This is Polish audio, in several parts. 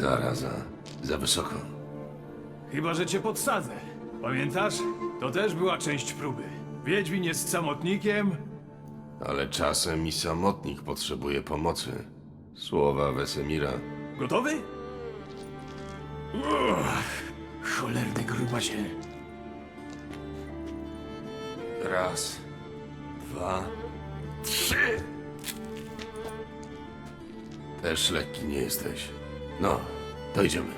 Zaraza. Za wysoko. Chyba, że cię podsadzę. Pamiętasz? To też była część próby. Wiedźmin jest samotnikiem, Ale czasem i samotnik potrzebuje pomocy. Słowa Wesemira. Gotowy? Uff, cholerny grubasie. Raz, dwa, trzy. Też lekki nie jesteś. No, to idziemy.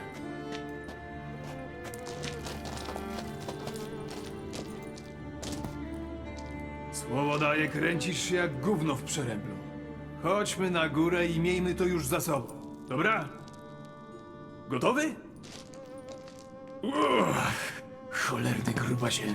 Słowo daję, kręcisz się jak gówno w przeręblu. Chodźmy na górę i miejmy to już za sobą. Dobra? Gotowy? Uff, cholerny grubasie.